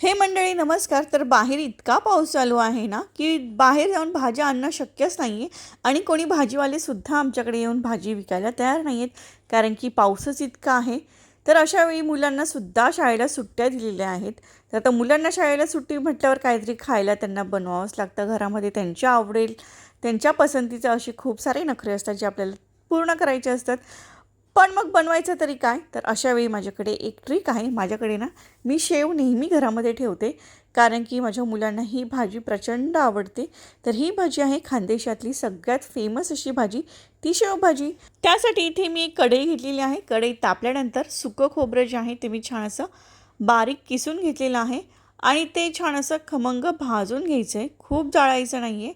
हे मंडळी नमस्कार. तर बाहेर इतका पाऊस चालू आहे ना की बाहेर जाऊन भाज्या आणणं शक्यच नाही आहे आणि कोणी भाजीवालेसुद्धा आमच्याकडे येऊन भाजी विकायला तयार नाही आहेत कारण की पाऊसच इतका आहे. तर अशावेळी मुलांनासुद्धा शाळेला सुट्ट्या दिलेल्या आहेत. तर आता मुलांना शाळेला सुट्टी म्हटल्यावर काहीतरी खायला त्यांना बनवावंच लागतं. घरामध्ये त्यांच्या आवडेल त्यांच्या पसंतीचे असे खूप सारे नखरे असतात जे आपल्याला पूर्ण करायचे असतात. पण मग बनवायचं तरी काय? तर अशावेळी माझ्याकडे एक ट्रिक आहे. माझ्याकडे ना मी शेव नेहमी घरामध्ये ठेवते. कारण की माझ्या मुलांना ही भाजी प्रचंड आवडते. तर ही भाजी आहे खानदेशातली सगळ्यात फेमस अशी भाजी ती शेवभाजी त्यासाठी इथे मी एक कढई घेतलेली आहे. कढई तापल्यानंतर सुकं खोबरं जे आहे ते मी छान असं बारीक किसून घेतलेलं आहे. आणि ते छान असं खमंग भाजून घ्यायचं आहे खूप जाळायचं नाही आहे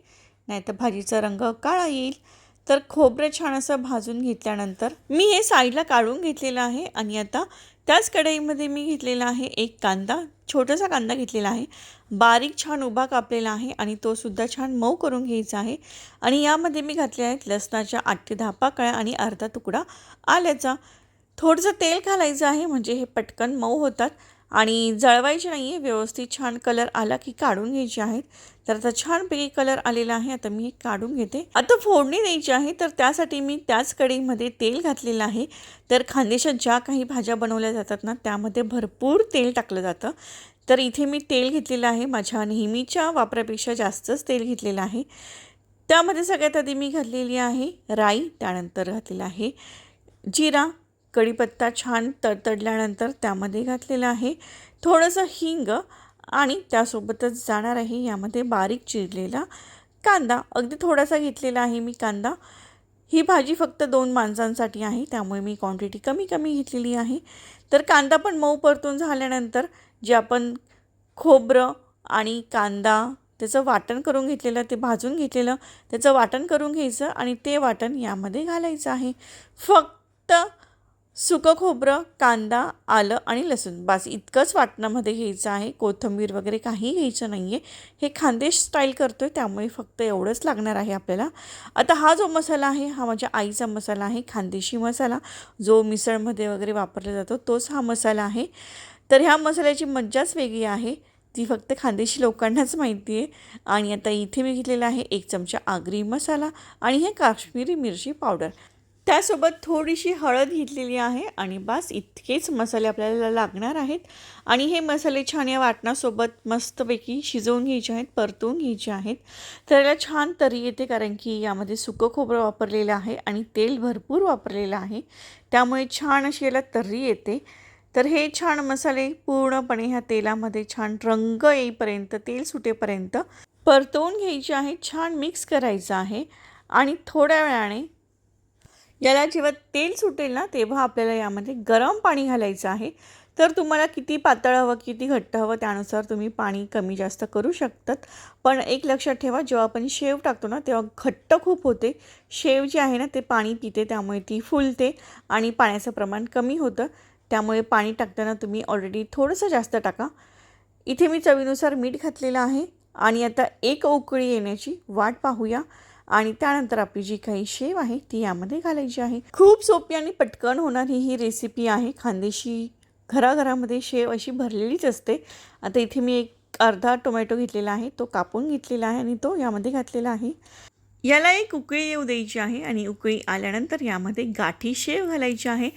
नाहीतर भाजीचा रंग काळा येईल. तर खोबरं छान असं भाजून घेतल्यानंतर मी हे साईडला काढून घेतलेलं आहे आणि आता त्याच कढईमध्ये मी घेतलेला आहे एक कांदा छोटासा कांदा घेतलेला आहे. बारीक छान उभा कापलेला आहे आणि तो सुद्धा छान मऊ करून घ्यायचा आहे. आणि यामध्ये मी घातले आहेत लसणाच्या आठ ते दहा पाकळ्या आणि अर्धा तुकडा आल्याचा. थोडंसं तेल घालायचं आहे म्हणजे हे पटकन मऊ होतात. आणि जळवायचे नाही आहे व्यवस्थित छान कलर आला की काढून घ्यायचे आहेत. तर आता छानपैकी कलर आलेला आहे आता मी काढून घेते. आता फोडणी द्यायची आहे तर त्यासाठी मी त्याच कढईमध्ये तेल घातलेलं आहे. तर खानदेशात ज्या काही भाज्या बनवल्या जातात ना त्यामध्ये भरपूर तेल टाकलं जातं. तर इथे मी तेल घेतलेलं आहे माझ्या नेहमीच्या वापरापेक्षा जास्तच तेल घेतलेलं आहे. त्यामध्ये सगळ्यात आधी मी घातलेली आहे राई त्यानंतर घातलेलं आहे जिरा कढीपत्ता छान तडतडल्यानंतर त्यामध्ये घातलेलं आहे. थोडंसं हिंग आणि त्यासोबतच जाणार आहे यामध्ये बारीक चिरलेला कांदा. अगदी थोडासा घेतलेला आहे मी कांदा. ही भाजी फक्त दोन माणसांसाठी आहे त्यामुळे मी क्वांटिटी कमी कमी घेतलेली आहे. तर कांदा पण मऊ परतून झाल्यानंतर जे आपण खोबरं आणि कांदा त्याचं वाटण करून घेतलेलं ते भाजून घेतलेलं त्याचं वाटण करून घ्यायचं आणि ते वाटण यामध्ये घालायचं आहे. फक्त सुकं खोबरं कांदा आलं आणि लसूण. बस इतकंच वाटणामध्ये घ्यायचं आहे. कोथिंबीर वगैरे काही घ्यायचं नाही आहे हे खानदेश स्टाईल करतो आहे त्यामुळे फक्त एवढंच लागणार आहे आपल्याला. आता हा जो मसाला आहे हा माझ्या आईचा मसाला आहे खानदेशी मसाला. जो मिसळमध्ये वगैरे वापरला जातो तोच हा मसाला आहे. तर ह्या मसाल्याची मज्जाच वेगळी आहे. ती फक्त खानदेशी लोकांनाच माहिती आहे. आणि आता इथे मी घेतलेला आहे एक चमचा आगरी मसाला आणि हे काश्मीरी मिरची पावडर. त्यासोबत थोडीशी हळद घेतलेली आहे आणि बास इतकेच मसाले आपल्याला लागणार आहेत. आणि हे मसाले छान या वाटणासोबत मस्तपैकी शिजवून घ्यायचे आहेत परतवून घ्यायचे आहेत. तर याला छान तरी येते कारण की यामध्ये सुकं खोबरं वापरलेलं आहे आणि तेल भरपूर वापरलेलं आहे. त्यामुळे छान अशी याला तर्री येते. तर हे छान मसाले पूर्णपणे ह्या तेलामध्ये छान रंग येईपर्यंत तेल सुटेपर्यंत परतवून घ्यायचे आहे छान मिक्स करायचं आहे. आणि थोड्या वेळाने याला जेव्हा तेल सुटेल ना तेव्हा आपल्याला यामध्ये गरम पाणी घालायचं आहे. तर तुम्हाला किती पातळ हवं किती घट्ट हवं त्यानुसार तुम्ही पाणी कमी जास्त करू शकतात. पण एक लक्षात ठेवा जेव्हा आपण शेव टाकतो ना तेव्हा घट्ट खूप होते. शेव जे आहे ना ते पाणी पिते त्यामुळे ती फुलते आणि पाण्याचं प्रमाण कमी होतं. त्यामुळे पाणी टाकताना तुम्ही ऑलरेडी थोडंसं जास्त टाका. इथे मी चवीनुसार मीठ घातलेलं आहे आणि आता एक उकळी येण्याची वाट पाहूया. आणि त्यानंतर आपली जी काही शेव आहे ती यामध्ये घालायची आहे. खूप सोपी आणि पटकन होणारी ही रेसिपी आहे. खानदेशी घराघरामध्ये शेव अशी भरलेलीच असते. आता इथे मी एक अर्धा टोमॅटो घेतलेला आहे. तो कापून घेतलेला आहे आणि तो यामध्ये घातलेला आहे. याला एक उकळी येऊ द्यायची आहे आणि उकळी आल्यानंतर यामध्ये गाठी शेव घालायची आहे.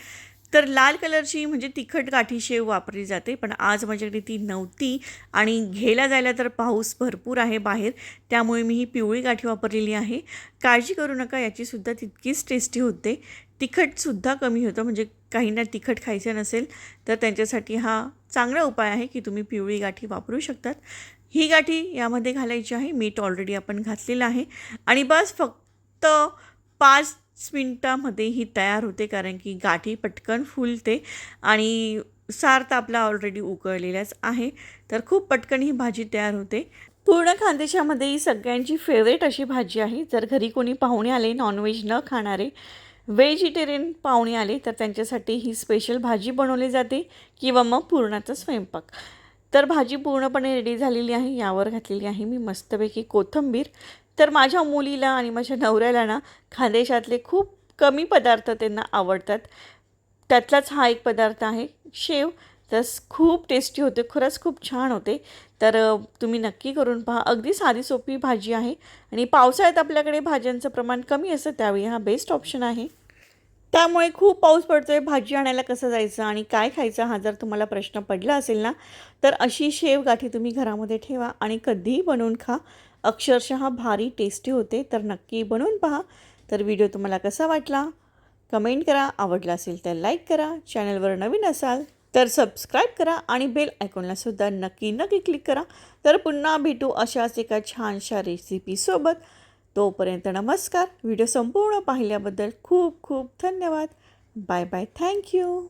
तर लाल कलरची म्हणजे तिखट गाठी शेव वापरली जाते पण आज माझ्याकडे ती नव्हती आणि घ्यायला जायला तर पाऊस भरपूर आहे बाहेर त्यामुळे मी ही पिवळी गाठी वापरलेली आहे. काळजी करू नका याचीसुद्धा तितकीच टेस्टी होते. तिखटसुद्धा कमी होतं म्हणजे काहींना तिखट खायचं नसेल तर त्यांच्यासाठी हा चांगला उपाय आहे की तुम्ही पिवळी गाठी वापरू शकतात. ही गाठी यामध्ये घालायची आहे मीठ ऑलरेडी आपण घातलेलं आहे. आणि बस फक्त पाच मिनटामध्ये ही तयार होते कारण की गाठी पटकन फुलते आणि सार तर आपला ऑलरेडी उकळलेलाच आहे तर खूप पटकन ही भाजी तयार होते. पूर्ण खानदेशामध्ये ही सगळ्यांची फेवरेट अशी भाजी आहे जर घरी कोणी पाहुणे आले नॉनव्हेज न खाणारे व्हेजिटेरियन पाहुणे आले तर त्यांच्यासाठी ही स्पेशल भाजी बनवली जाते किंवा मग पूर्णाचा स्वयंपाक. तर भाजी पूर्णपणे रेडी झालेली आहे यावर घातलेली आहे मी मस्तपैकी कोथिंबीर. तर माझ्या मुलीला आणि माझ्या नवऱ्याला ना खानदेशातले खूप कमी पदार्थ त्यांना आवडतात. त्यातलाच हा एक पदार्थ आहे शेव. तर खूप टेस्टी होते खरंच खूप छान होते. तर तुम्ही नक्की करून पहा. अगदी साधी सोपी भाजी आहे आणि पावसाळ्यात आपल्याकडे भाज्यांचं प्रमाण कमी असतं त्यावेळी हा बेस्ट ऑप्शन आहे. त्यामुळे खूप पाऊस पडतोय भाजी आणायला कसं जायचं आणि काय खायचं हा जर तुम्हाला प्रश्न पडला असेल ना तर अशी शेवगाठी तुम्ही घरामध्ये ठेवा आणि कधीही बनवून खा. अक्षरशः भारी टेस्टी होते. तर नक्की बनवून पहा. तर व्हिडिओ तुम्हाला कसा वाटला? कमेंट करा. आवडला असेल तर लाईक करा. चॅनलवर नवीन असाल तर सबस्क्राईब करा आणि बेल ऐकूनलासुद्धा नक्की नक्की क्लिक करा. तर पुन्हा भेटू अशाच एका छानशा रेसिपीसोबत तोपर्यंत नमस्कार. व्हिडिओ संपूर्ण पाहिल्याबद्दल खूप खूप धन्यवाद. Bye bye thank you